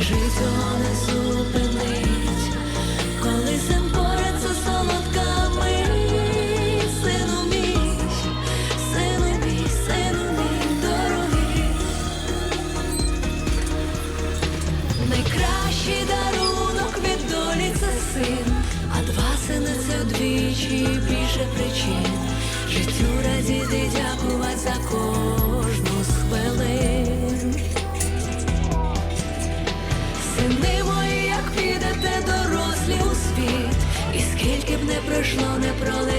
Життя не зупинить, коли син поряд це солодка. Сину мій, сину мій, сину мій дорогий. Найкращий дарунок від син, а два сини це вдвічі більше причин. Життю радіти, дякувати за кожну не пройшло, не пролетіло